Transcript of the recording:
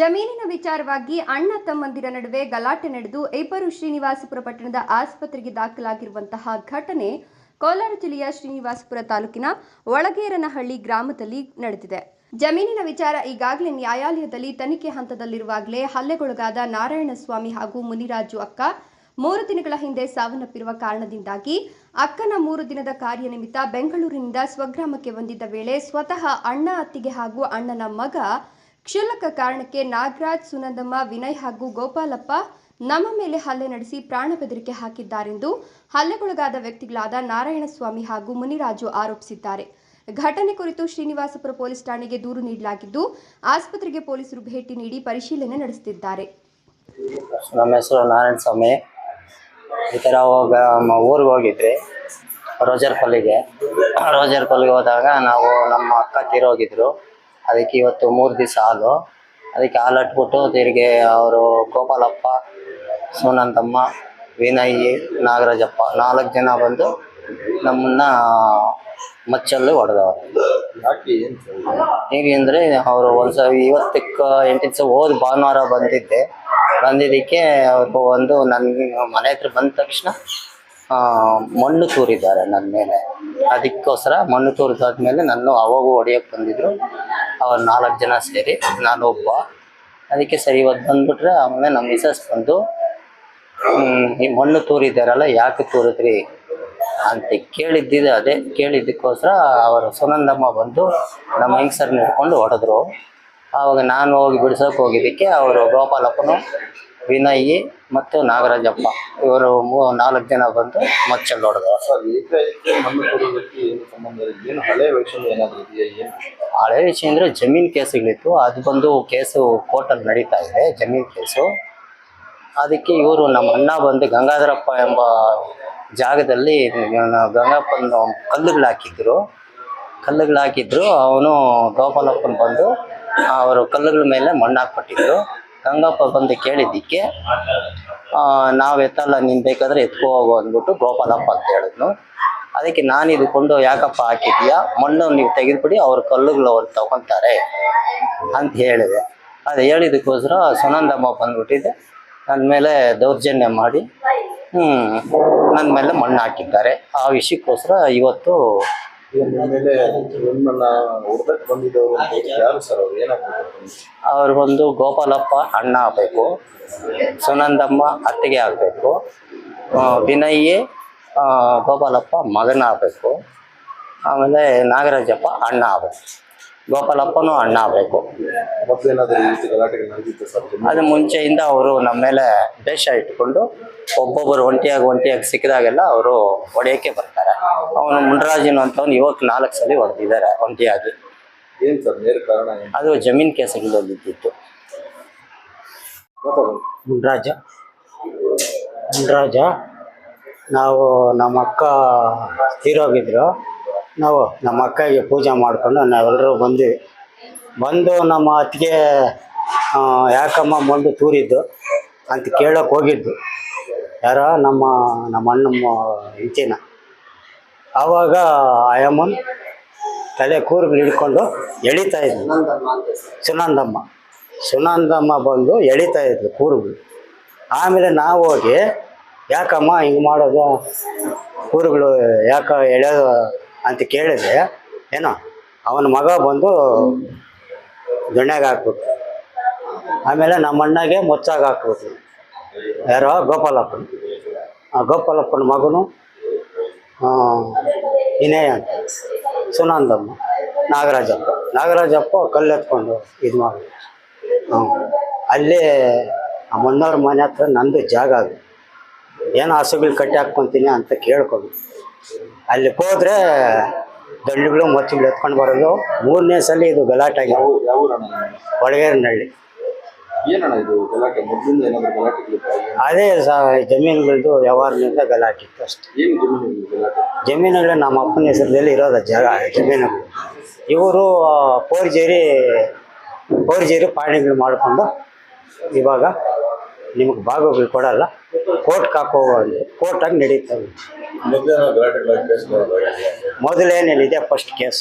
ಜಮೀನಿನ ವಿಚಾರವಾಗಿ ಅಣ್ಣ ತಮ್ಮಂದಿರ ನಡುವೆ ಗಲಾಟೆ ನಡೆದು ಇಬ್ಬರು ಶ್ರೀನಿವಾಸಪುರ ಪಟ್ಟಣದ ಆಸ್ಪತ್ರೆಗೆ ದಾಖಲಾಗಿರುವಂತಹ ಘಟನೆ ಕೋಲಾರ ಜಿಲ್ಲೆಯ ಶ್ರೀನಿವಾಸಪುರ ತಾಲೂಕಿನ ಒಳಗೇರನಹಳ್ಳಿ ಗ್ರಾಮದಲ್ಲಿ ನಡೆದಿದೆ. ಜಮೀನಿನ ವಿಚಾರ ಈಗಾಗಲೇ ನ್ಯಾಯಾಲಯದಲ್ಲಿ ತನಿಖೆ ಹಂತದಲ್ಲಿರುವಾಗಲೇ ಹಲ್ಲೆಗೊಳಗಾದ ನಾರಾಯಣಸ್ವಾಮಿ ಹಾಗೂ ಮುನಿರಾಜು ಅಕ್ಕ ಮೂರು ದಿನಗಳ ಹಿಂದೆ ಸಾವನ್ನಪ್ಪಿರುವ ಕಾರಣದಿಂದಾಗಿ ಅಕ್ಕನ ಮೂರು ದಿನದ ಕಾರ್ಯನಿಮಿತ್ತ ಬೆಂಗಳೂರಿನಿಂದ ಸ್ವಗ್ರಾಮಕ್ಕೆ ಬಂದಿದ್ದ ವೇಳೆ ಸ್ವತಃ ಅಣ್ಣ ಅತ್ತಿಗೆ ಹಾಗೂ ಅಣ್ಣನ ಮಗ ಕ್ಷುಲ್ಲಕ ಕಾರಣಕ್ಕೆ ನಾಗರಾಜ್, ಸುನಂದಮ್ಮ, ವಿನಯ್ ಹಾಗೂ ಗೋಪಾಲಪ್ಪ ನಮ್ಮ ಮೇಲೆ ಹಲ್ಲೆ ನಡೆಸಿ ಪ್ರಾಣ ಬೆದರಿಕೆ ಹಾಕಿದ್ದಾರೆಂದು ಹಲ್ಲೆಗೊಳಗಾದ ವ್ಯಕ್ತಿಗಳಾದ ನಾರಾಯಣಸ್ವಾಮಿ ಹಾಗೂ ಮುನಿರಾಜು ಆರೋಪಿಸಿದ್ದಾರೆ. ಘಟನೆ ಕುರಿತು ಶ್ರೀನಿವಾಸಪುರ ಪೊಲೀಸ್ ಠಾಣೆಗೆ ದೂರು ನೀಡಲಾಗಿದ್ದು, ಆಸ್ಪತ್ರೆಗೆ ಪೊಲೀಸರು ಭೇಟಿ ನೀಡಿ ಪರಿಶೀಲನೆ ನಡೆಸುತ್ತಿದ್ದಾರೆ. ನಮ್ಮ ಹೆಸರು ನಾರಾಯಣ ಸ್ವಾಮಿ ಈ ಥರ ಹೋಗ ಊರಿಗೆ ಹೋಗಿದ್ರಿ ರೋಜರ್ ಪಲ್ಲಿಗೆ ರೋಜರ್ ಪಲ್ಲಿಗೆ ಹೋದಾಗ ನಾವು ನಮ್ಮ ಅಕ್ಕ ತೀರೋಗಿದ್ರು ಅದಕ್ಕೆ ಇವತ್ತು ಮೂರು ದಿವಸ ಹಾಲು. ಅದಕ್ಕೆ ಹಾಲು ಅಟ್ಬಿಟ್ಟು ತಿರುಗಿ ಅವರು ಗೋಪಾಲಪ್ಪ ಸೋನಂತಮ್ಮ ವಿನಯ್ ನಾಗರಾಜಪ್ಪ ನಾಲ್ಕು ಜನ ಬಂದು ನಮ್ಮನ್ನ ಮಚ್ಚಲ್ಲಿ ಹೊಡೆದವರು. ಹೇಗೆ ಅಂದರೆ ಅವರು ಒಂದು ಸಾವಿರ ಇವತ್ತಕ್ಕೆ ಎಂಟು ದಿವಸ ಹೋದ ಭಾನುವಾರ ಬಂದಿದ್ದೆ. ಬಂದಿದ್ದಕ್ಕೆ ಅವರು ಒಂದು ನನ್ನ ಮನೆ ಹತ್ರ ಬಂದ ತಕ್ಷಣ ಮಣ್ಣು ತೂರಿದ್ದಾರೆ ನನ್ನ ಮೇಲೆ. ಅದಕ್ಕೋಸ್ಕರ ಮಣ್ಣು ತೂರಿದಾದ್ಮೇಲೆ ನಾನು ಅವಾಗೂ ಹೊಡಿಯೋಕ್ಕೆ ಬಂದಿದ್ರು. ಅವ್ರು ನಾಲ್ಕು ಜನ ಸೇರಿ, ನಾನು ಒಬ್ಬ. ಅದಕ್ಕೆ ಸರಿ, ಇವತ್ತು ಬಂದ್ಬಿಟ್ರೆ ಆಮೇಲೆ ನಮ್ಮ ಮಿಸಸ್ ಬಂದು ಈ ಮಣ್ಣು ತೂರಿದ್ದಾರಲ್ಲ ಯಾಕೆ ತೂರಿದ್ರಿ ಅಂತ ಕೇಳಿದ್ದಿದೆ ಅದೇ. ಕೇಳಿದ್ದಕ್ಕೋಸ್ಕರ ಅವರು ಸುನಂದಮ್ಮ ಬಂದು ನಮ್ಮ ಹೆಂಗಸರ್ನ ಹಿಡ್ಕೊಂಡು ಹೊಡೆದ್ರು. ಆವಾಗ ನಾನು ಹೋಗಿ ಬಿಡ್ಸೋಕೆ ಹೋಗಿದ್ದಕ್ಕೆ ಅವರು ಗೋಪಾಲಪ್ಪನು ವಿನಯ್ ಮತ್ತು ನಾಗರಾಜಪ್ಪ. ಇವರು ಮೂ ನಾಲ್ಕು ಜನ ಬಂದು ಮಚ್ಚಲ್ ಹೊಡೆದ್ರು ಸರ್ ಏಕಾಏಕಿ ಮಣ್ಣು ಕೊಡೋದಕ್ಕೆ ಏನು ಸಂಬಂಧ ಇದೆ? ಏನು ಹಳೆ ವೈಷಮ್ಯ ಏನಾದರೂ ಇದೆಯಾ ಏನು? ಹಳೆ ವಿಷಯ ಅಂದರೆ ಜಮೀನು ಕೇಸುಗಳಿತ್ತು. ಅದು ಬಂದು ಕೇಸು ಕೋರ್ಟಲ್ಲಿ ನಡೀತಾ ಇದೆ ಜಮೀನು ಕೇಸು. ಅದಕ್ಕೆ ಇವರು ನಮ್ಮ ಅಣ್ಣ ಬಂದು ಗಂಗಾಧರಪ್ಪ ಎಂಬ ಜಾಗದಲ್ಲಿ ಗಂಗಪ್ಪನ ಕಲ್ಲುಗಳು ಹಾಕಿದ್ರು. ಕಲ್ಲುಗಳು ಹಾಕಿದ್ರು ಅವನು ಗೋಪಾಲಪ್ಪನ ಬಂದು ಅವರು ಕಲ್ಲುಗಳ ಮೇಲೆ ಮಣ್ಣು ಹಾಕ್ಬಿಟ್ಟಿದ್ರು ಗಂಗಪ್ಪ ಬಂದು ಕೇಳಿದ್ದಕ್ಕೆ ನಾವು ಎತ್ತಲ್ಲ, ನೀನು ಬೇಕಾದ್ರೆ ಎತ್ಕೋ ಹೋಗು ಅಂದ್ಬಿಟ್ಟು ಗೋಪಾಲಪ್ಪ ಅಂತ ಹೇಳಿದ್ನು. ಅದಕ್ಕೆ ನಾನು ಇದ್ಕೊಂಡು ಯಾಕಪ್ಪ ಹಾಕಿದ್ಯಾ ಮಣ್ಣು ನೀವು ತೆಗೆದುಬಿಡಿ, ಅವ್ರ ಕಲ್ಲುಗಳು ಅವ್ರು ತಗೊತಾರೆ ಅಂತ ಹೇಳಿದೆ. ಅದು ಹೇಳಿದಕ್ಕೋಸ್ಕರ ಸುನಂದಮ್ಮ ಬಂದ್ಬಿಟ್ಟಿದೆ. ನನ್ನ ಮೇಲೆ ದೌರ್ಜನ್ಯ ಮಾಡಿ ನನ್ನ ಮೇಲೆ ಮಣ್ಣು ಹಾಕಿದ್ದಾರೆ. ಆ ವಿಷಯಕ್ಕೋಸ್ಕರ ಇವತ್ತು ಮೇಲೆ ಅವ್ರು? ಬಂದು ಗೋಪಾಲಪ್ಪ ಅಣ್ಣ ಆಗಬೇಕು ಸುನಂದಮ್ಮ ಅತ್ತಿಗೆ ಆಗಬೇಕು ವಿನಯ್ ಆ, ಗೋಪಾಲಪ್ಪ ಮಗನ ಆಗಬೇಕು ಆಮೇಲೆ ನಾಗರಾಜಪ್ಪ ಅಣ್ಣ ಆಗಬೇಕು. ಗೋಪಾಲಪ್ಪನೂ ಅಣ್ಣ ಆಗಬೇಕು. ಅದು ಮುಂಚೆಯಿಂದ ಅವರು ನಮ್ಮ ಮೇಲೆ ದೇಶ ಇಟ್ಟುಕೊಂಡು ಒಬ್ಬೊಬ್ಬರು ಒಂಟಿಯಾಗಿ ಒಂಟಿಯಾಗಿ ಸಿಕ್ಕಿದಾಗೆಲ್ಲ ಅವರು ಹೊಡೆಯೋಕ್ಕೆ ಬರ್ತಾರೆ. ಅವನು ಮುಂಡರಾಜನು ಅಂತವನು ಇವಾಗ ನಾಲ್ಕು ಸಲ ಹೊಡೆದಿದ್ದಾರೆ ಒಂಟಿಯಾಗಿ. ಏನ್ ಸರ್ ನೇರ ಕಾರಣ ಅದು ಜಮೀನ್ ಕೇಸ್ ಇದ್ದಿತ್ತು ಮುಂಡರಾಜ ಮುನ್ರಾಜ. ಮುನ್ರಾಜ ನಾವು ನಮ್ಮ ಅಕ್ಕ ತೀರೋಗಿದ್ರು ನಾವು ನಮ್ಮ ಅಕ್ಕಗೆ ಪೂಜೆ ಮಾಡಿಕೊಂಡು ನಾವೆಲ್ಲರೂ ಬಂದ್ವಿ. ಬಂದು ನಮ್ಮ ಅತ್ತಿಗೆ ಯಾಕಮ್ಮ ಮಂಡು ತೂರಿದ್ದು ಅಂತ ಕೇಳೋಕೆ ಹೋಗಿದ್ದು. ಯಾರೋ ನಮ್ಮ ನಮ್ಮ ಅಣ್ಣಮ್ಮ ಹೆಂಚಿನ ಆವಾಗ ಆಯಮ್ಮನ್ ತಲೆ ಕೂರ್ಗಳು ಹಿಡ್ಕೊಂಡು ಎಳಿತಾ ಇದ್ವಿ ಸುನಂದಮ್ಮ. ಸುನಂದಮ್ಮ ಬಂದು ಎಳಿತಾ ಇದ್ವಿ ಕೂರುಗಳು ಆಮೇಲೆ ನಾವು ಹೋಗಿ, ಯಾಕಮ್ಮ ಹಿಂಗೆ ಮಾಡೋದು? ಕೂರುಗಳು ಯಾಕೆ ಎಳೆಯೋದು ಅಂತ ಕೇಳಿದ್ರೆ, ಏನೋ, ಅವನ ಮಗ ಬಂದು ದೊಣ್ಣೆಗೆ ಹಾಕ್ಬಿಟ್ಟು ಆಮೇಲೆ ನಮ್ಮ ಅಣ್ಣಗೆ ಮೊಚ್ಚಾಗ ಹಾಕ್ಬಿಟ್ರು. ಯಾರೋ, ಗೋಪಾಲಪ್ಪನ. ಆ ಗೋಪಾಲಪ್ಪನ ಮಗನು ವಿನಯ ಅಂತ, ಸುನಂದಮ್ಮ, ನಾಗರಾಜಪ್ಪ. ನಾಗರಾಜಪ್ಪ ಕಲ್ಲು ಎತ್ಕೊಂಡು ಇದು ಮಾಡಿ. ಹ್ಞೂ ಅಲ್ಲೇ ಆ ಮಣ್ಣವ್ರ ಮನೆ ಹತ್ರ ನಂದು ಜಾಗ ಅದು. ಏನು ಹಸುಗಳು ಕಟ್ಟಿ ಹಾಕ್ಕೊತೀನಿ ಅಂತ ಕೇಳ್ಕೊಂಡು. ಅಲ್ಲಿ ಹೋದ್ರೆ ದಂಡುಗಳು ಮತ್ತಿಗಳು ಎತ್ಕೊಂಡು ಬರೋದು. ಮೂರನೇ ಸಲ ಇದು ಗಲಾಟೆ ಆಗಿದೆ? ಒಳಗೇರಿನಹಳ್ಳಿ ಅದೇ ಜಮೀನುಗಳದ್ದು ವ್ಯವಹಾರದಿಂದ ಗಲಾಟೆ ಇತ್ತು ಅಷ್ಟೇ. ಜಮೀನುಗಳು ನಮ್ಮ ಅಪ್ಪನ ಹೆಸರಲ್ಲಿ ಇರೋದ ಜಾಗ ಜಮೀನುಗಳು. ಇವರು ಪೋರ್ಜೇರಿ ಪೋರ್ಜೇರಿ ಪಾಣಿಗಳು ಮಾಡಿಕೊಂಡು ಇವಾಗ ನಿಮಗೆ ಭಾಗಗಳು ಕೊಡಲ್ಲ. ಕೋರ್ಟ್ಗೆ ಹಾಕೋ ಕೋರ್ಟಾಗಿ ನಡೀತವೆ ಕೇಸ್ ಮೊದಲೇನಿದೆ ಫಸ್ಟ್ ಕೇಸ್